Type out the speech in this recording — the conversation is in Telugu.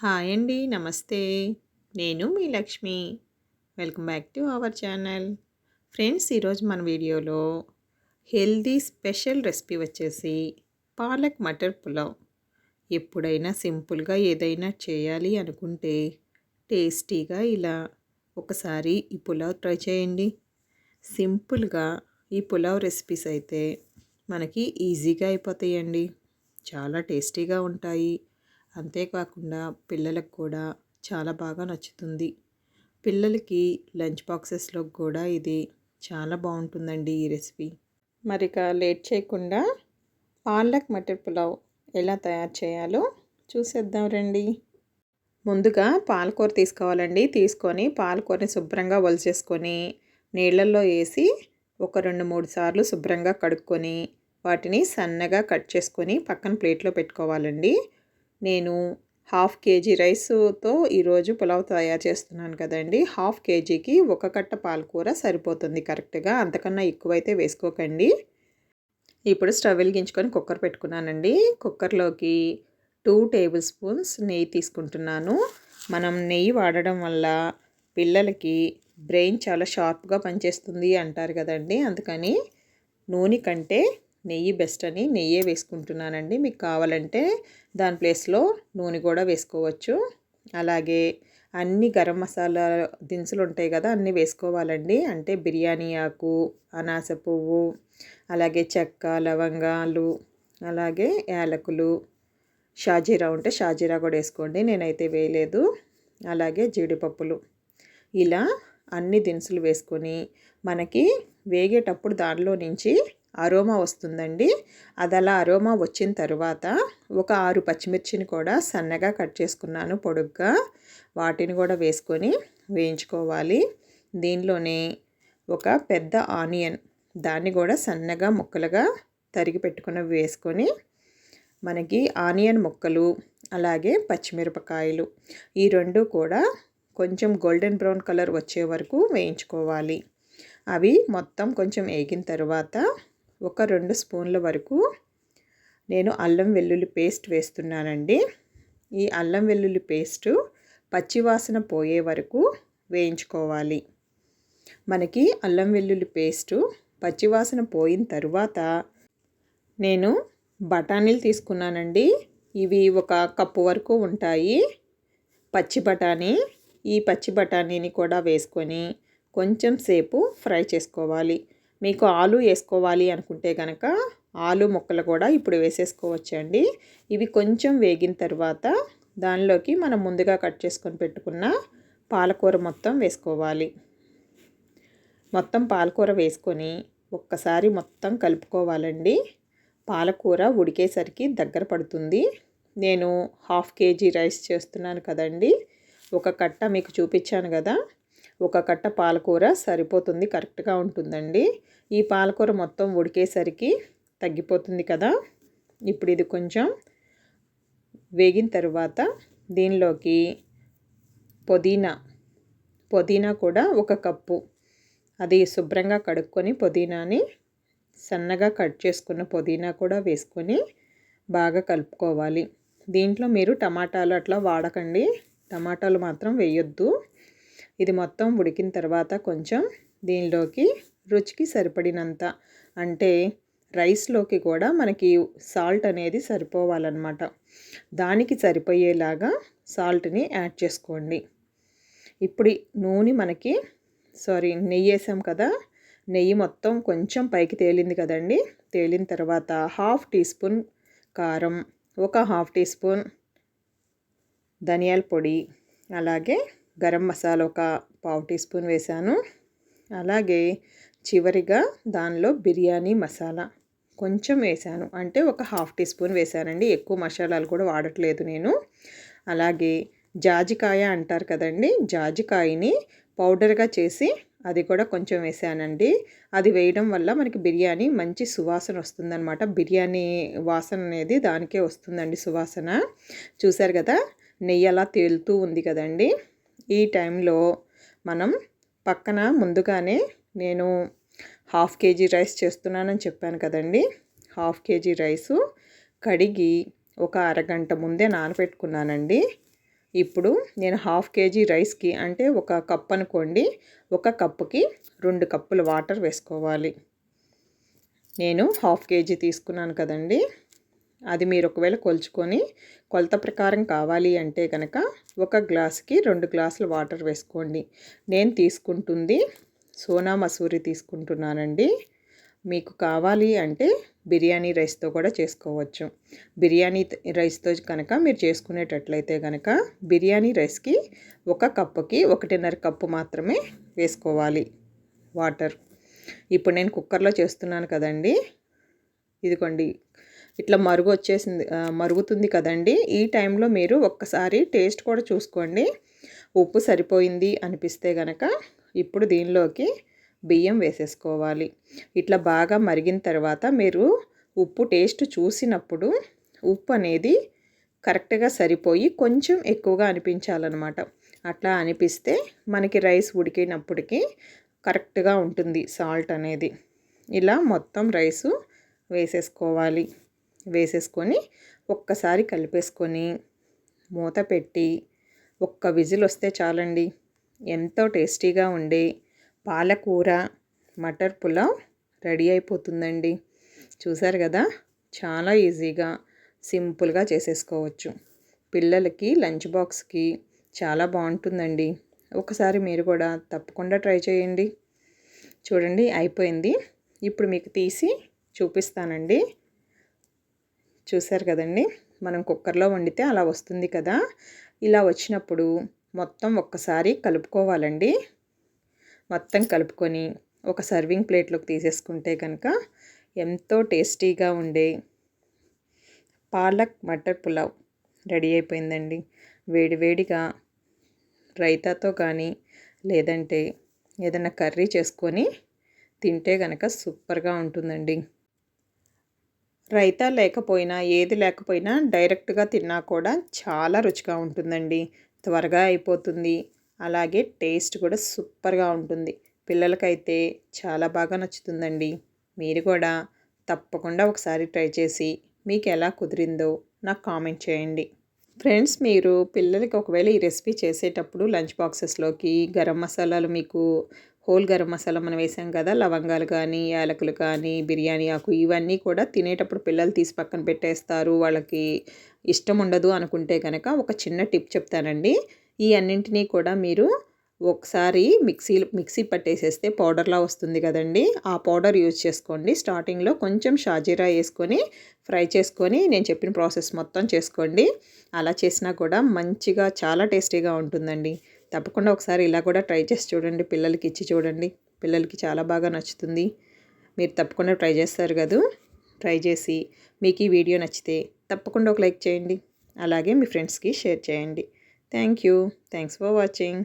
హాయ్ అండి నమస్తే. నేను మీ Lakshmi. Welcome back to our channel. Friends ఈరోజు మన వీడియోలో హెల్దీ స్పెషల్ రెసిపీ వచ్చేసి పాలక్ మటర్ పులావ్. ఎప్పుడైనా సింపుల్గా ఏదైనా చేయాలి అనుకుంటే టేస్టీగా ఇలా ఒకసారి ఈ పులావ్ ట్రై చేయండి. సింపుల్గా ఈ పులావ్ రెసిపీస్ అయితే మనకి ఈజీగా అయిపోతాయండి. చాలా టేస్టీగా ఉంటాయి. అంతేకాకుండా పిల్లలకు కూడా చాలా బాగా నచ్చుతుంది. పిల్లలకి లంచ్ బాక్సెస్లో కూడా ఇది చాలా బాగుంటుందండి ఈ రెసిపీ. మరి ఇక లేట్ చేయకుండా పాలక్ మటర్ పులావ్ ఎలా తయారు చేయాలో చూసేద్దాం రండి. ముందుగా పాలకూర తీసుకోవాలండి. తీసుకొని పాలకూరని శుభ్రంగా వలిచేసుకొని నీళ్ళల్లో వేసి ఒక రెండు మూడు సార్లు శుభ్రంగా కడుక్కొని వాటిని సన్నగా కట్ చేసుకొని పక్కన ప్లేట్లో పెట్టుకోవాలండి. నేను హాఫ్ కేజీ రైస్తో ఈరోజు పులావ్ తయారు చేస్తున్నాను కదండి. హాఫ్ కేజీకి ఒక కట్ట పాలకూర సరిపోతుంది కరెక్ట్గా. అంతకన్నా ఎక్కువైతే వేసుకోకండి. ఇప్పుడు స్టవ్ వెలిగించుకొని కుక్కర్ పెట్టుకున్నానండి. కుక్కర్లోకి టూ టేబుల్ స్పూన్స్ నెయ్యి తీసుకుంటున్నాను. మనం నెయ్యి వాడడం వల్ల పిల్లలకి బ్రెయిన్ చాలా షార్ప్గా పనిచేస్తుంది అంటారు కదండి. అందుకని నూనె కంటే నెయ్యి బెస్ట్ అని నెయ్యే వేసుకుంటున్నానండి. మీకు కావాలంటే దాని ప్లేస్లో నూనె కూడా వేసుకోవచ్చు. అలాగే అన్ని గరం మసాలా దినుసులు ఉంటాయి కదా అన్నీ వేసుకోవాలండి. అంటే బిర్యానీ ఆకు అనాస పువ్వు అలాగే చెక్క లవంగాలు అలాగే యాలకులు షాజీరా ఉంటే షాజీరా కూడా వేసుకోండి. నేనైతే వేయలేదు. అలాగే జీడిపప్పులు. ఇలా అన్ని దినుసులు వేసుకొని మనకి వేగేటప్పుడు దానిలో నుంచి అరోమా వస్తుందండి. అది అలా అరోమా వచ్చిన తర్వాత ఒక ఆరు పచ్చిమిర్చిని కూడా సన్నగా కట్ చేసుకున్నాను పొడుగ్గా. వాటిని కూడా వేసుకొని వేయించుకోవాలి. దీనిలోనే ఒక పెద్ద ఆనియన్ దాన్ని కూడా సన్నగా ముక్కలుగా తరిగి పెట్టుకుని వేసుకొని మనకి ఆనియన్ ముక్కలు అలాగే పచ్చిమిరపకాయలు ఈ రెండు కూడా కొంచెం గోల్డెన్ బ్రౌన్ కలర్ వచ్చే వరకు వేయించుకోవాలి. అవి మొత్తం కొంచెం వేగిన తర్వాత ఒక రెండు స్పూన్ల వరకు నేను అల్లం వెల్లుల్లి పేస్ట్ వేస్తున్నానండి. ఈ అల్లం వెల్లుల్లి పేస్టు పచ్చివాసన పోయే వరకు వేయించుకోవాలి. మనకి అల్లం వెల్లుల్లి పేస్టు పచ్చివాసన పోయిన తర్వాత నేను బఠానీలు తీసుకున్నానండి. ఇవి ఒక కప్పు వరకు ఉంటాయి. పచ్చి బఠానీ ఈ పచ్చి బఠానీని కూడా వేసుకొని కొంచెం సేపు ఫ్రై చేసుకోవాలి. మీకు ఆలు వేసుకోవాలి అనుకుంటే కనుక ఆలు ముక్కలు కూడా ఇప్పుడు వేసేసుకోవచ్చండి. ఇవి కొంచెం వేగిన తర్వాత దానిలోకి మనం ముందుగా కట్ చేసుకొని పెట్టుకున్న పాలకూర మొత్తం వేసుకోవాలి. మొత్తం పాలకూర వేసుకొని ఒక్కసారి మొత్తం కలుపుకోవాలండి. పాలకూర ఉడికేసరికి దగ్గర పడుతుంది. నేను హాఫ్ కేజీ రైస్ చేస్తున్నాను కదండి. ఒక కట్ట మీకు చూపించాను కదా. ఒక కట్ట పాలకూర సరిపోతుంది కరెక్ట్గా ఉంటుందండి. ఈ పాలకూర మొత్తం ఉడికేసరికి తగ్గిపోతుంది కదా. ఇప్పుడు ఇది కొంచెం వేగిన తర్వాత దీనిలోకి పుదీనా పుదీనా కూడా ఒక కప్పు. అది శుభ్రంగా కడుక్కొని పుదీనాని సన్నగా కట్ చేసుకున్న పుదీనా కూడా వేసుకొని బాగా కలుపుకోవాలి. దీంట్లో మీరు టమాటాలు అట్లా వాడకండి. టమాటాలు మాత్రం వేయొద్దు. ఇది మొత్తం ఉడికిన తర్వాత కొంచెం దీనిలోకి రుచికి సరిపడినంత అంటే రైస్లోకి కూడా మనకి సాల్ట్ అనేది సరిపోవాలన్నమాట. దానికి సరిపోయేలాగా సాల్ట్ని యాడ్ చేసుకోండి. ఇప్పుడు నూనె మనకి సారీ నెయ్యి వేసాం కదా నెయ్యి మొత్తం కొంచెం పైకి తేలింది కదండి. తేలిన తర్వాత హాఫ్ టీ స్పూన్ కారం ఒక హాఫ్ టీ స్పూన్ ధనియాల పొడి అలాగే గరం మసాలా ఒక పావు టీ స్పూన్ వేసాను అలాగే చివరిగా దానిలో బిర్యానీ మసాలా కొంచెం వేసాను అంటే ఒక హాఫ్ టీ స్పూన్ వేసానండి ఎక్కువ మసాలాలు కూడా వాడట్లేదు నేను. అలాగే జాజికాయ అంటారు కదండి జాజికాయని పౌడర్గా చేసి అది కూడా కొంచెం వేసానండి అది వేయడం వల్ల మనకి బిర్యానీ మంచి సువాసన వస్తుందన్నమాట. బిర్యానీ వాసన అనేది దానికే వస్తుందండి సువాసన. చూసారు కదా నెయ్యి అలా తేలుతూ ఉంది కదండి. ఈ టైంలో మనం పక్కన ముందుగానే నేను హాఫ్ కేజీ రైస్ చేస్తున్నానని చెప్పాను కదండి. హాఫ్ కేజీ రైసు కడిగి ఒక అరగంట ముందే నానబెట్టుకున్నానండి. ఇప్పుడు నేను హాఫ్ కేజీ రైస్కి అంటే ఒక కప్ అనుకోండి ఒక కప్పుకి రెండు కప్పుల వాటర్ వేసుకోవాలి. నేను హాఫ్ కేజీ తీసుకున్నాను కదండి. అది మీరు ఒకవేళ కొలుచుకొని కొలత ప్రకారం కావాలి అంటే కనుక ఒక గ్లాస్కి రెండు గ్లాసులు వాటర్ వేసుకోండి. నేను తీసుకుంటుంది సోనా మసూరి తీసుకుంటున్నానండి. మీకు కావాలి అంటే బిర్యానీ రైస్తో కూడా చేసుకోవచ్చు. బిర్యానీ రైస్తో కనుక మీరు చేసుకునేటట్లయితే కనుక బిర్యానీ రైస్కి ఒక కప్పుకి ఒకటిన్నర కప్పు మాత్రమే వేసుకోవాలి వాటర్. ఇప్పుడు నేను కుక్కర్లో చేస్తున్నాను కదండి. ఇదిగోండి. ఇట్లా మరుగు వచ్చేసింది మరుగుతుంది కదండి. ఈ టైంలో మీరు ఒక్కసారి టేస్ట్ కూడా చూసుకోండి. ఉప్పు సరిపోయింది అనిపిస్తే గనక ఇప్పుడు దీనిలోకి బియ్యం వేసేసుకోవాలి. ఇట్లా బాగా మరిగిన తర్వాత మీరు ఉప్పు టేస్ట్ చూసినప్పుడు ఉప్పు అనేది కరెక్ట్గా సరిపోయి కొంచెం ఎక్కువగా అనిపించాలన్నమాట. అట్లా అనిపిస్తే మనకి రైస్ ఉడికినప్పటికీ కరెక్ట్గా ఉంటుంది సాల్ట్ అనేది. ఇలా మొత్తం రైసు వేసేసుకోవాలి. వేసేసుకొని ఒక్కసారి కలిపేసుకొని మూత పెట్టి ఒక్క విజిల్ వస్తే చాలండి. ఎంతో టేస్టీగా ఉండే పాలకూర మటర్ పులావ్ రెడీ అయిపోతుందండి. చూసారు కదా? చాలా ఈజీగా సింపుల్గా చేసేసుకోవచ్చు. పిల్లలకి లంచ్ బాక్స్కి చాలా బాగుంటుందండి. ఒకసారి మీరు కూడా తప్పకుండా ట్రై చేయండి. చూడండి అయిపోయింది. ఇప్పుడు మీకు తీసి చూపిస్తానండి. చూశారు కదండి? మనం కుక్కర్లో వండితే అలా వస్తుంది కదా? ఇలా వచ్చినప్పుడు మొత్తం ఒక్కసారి కలుపుకోవాలండి. మొత్తం కలుపుకొని ఒక సర్వింగ్ ప్లేట్లోకి తీసేసుకుంటే కనుక ఎంతో టేస్టీగా ఉండే పాలక్ మటర్ పులావ్ రెడీ అయిపోయిందండి. వేడివేడిగా రైతాతో కానీ లేదంటే ఏదైనా కర్రీ చేసుకొని తింటే కనుక సూపర్గా ఉంటుందండి. రైతా లేకపోయినా ఏది లేకపోయినా డైరెక్ట్గా తిన్నా కూడా చాలా రుచిగా ఉంటుందండి. త్వరగా అయిపోతుంది. అలాగే టేస్ట్ కూడా సూపర్గా ఉంటుంది. పిల్లలకైతే చాలా బాగా నచ్చుతుందండి. మీరు కూడా తప్పకుండా ఒకసారి ట్రై చేసి మీకు ఎలా కుదిరిందో నాకు కామెంట్ చేయండి. ఫ్రెండ్స్ మీరు పిల్లలకి ఒకవేళ ఈ రెసిపీ చేసేటప్పుడు లంచ్ బాక్సెస్లోకి గరం మసాలాలు మీకు హోల్ గరం మసాలా మనం వేసాం కదా లవంగాలు కానీ యాలకులు కానీ బిర్యానీ ఆకు ఇవన్నీ కూడా తినేటప్పుడు పిల్లలు తీసి పక్కన పెట్టేస్తారు. వాళ్ళకి ఇష్టం ఉండదు అనుకుంటే కనుక ఒక చిన్న టిప్ చెప్తానండి. ఈ అన్నింటినీ కూడా మీరు ఒకసారి మిక్సీ మిక్సీ పట్టేసేస్తే పౌడర్లా వస్తుంది కదండి. ఆ పౌడర్ యూజ్ చేసుకోండి. స్టార్టింగ్లో కొంచెం షాజీరా వేసుకొని ఫ్రై చేసుకొని నేను చెప్పిన ప్రాసెస్ మొత్తం చేసుకోండి. అలా చేసినా కూడా మంచిగా చాలా టేస్టీగా ఉంటుందండి. తప్పకుండా ఒకసారి ఇలా కూడా ట్రై చేసి చూడండి. పిల్లలకి ఇచ్చి చూడండి. పిల్లలకి చాలా బాగా నచ్చుతుంది. మీరు తప్పకుండా ట్రై చేస్తారు కదా. ట్రై చేసి మీకు ఈ వీడియో నచ్చితే తప్పకుండా ఒక లైక్ చేయండి. అలాగే మీ ఫ్రెండ్స్కి షేర్ చేయండి. Thank you. Thanks for watching.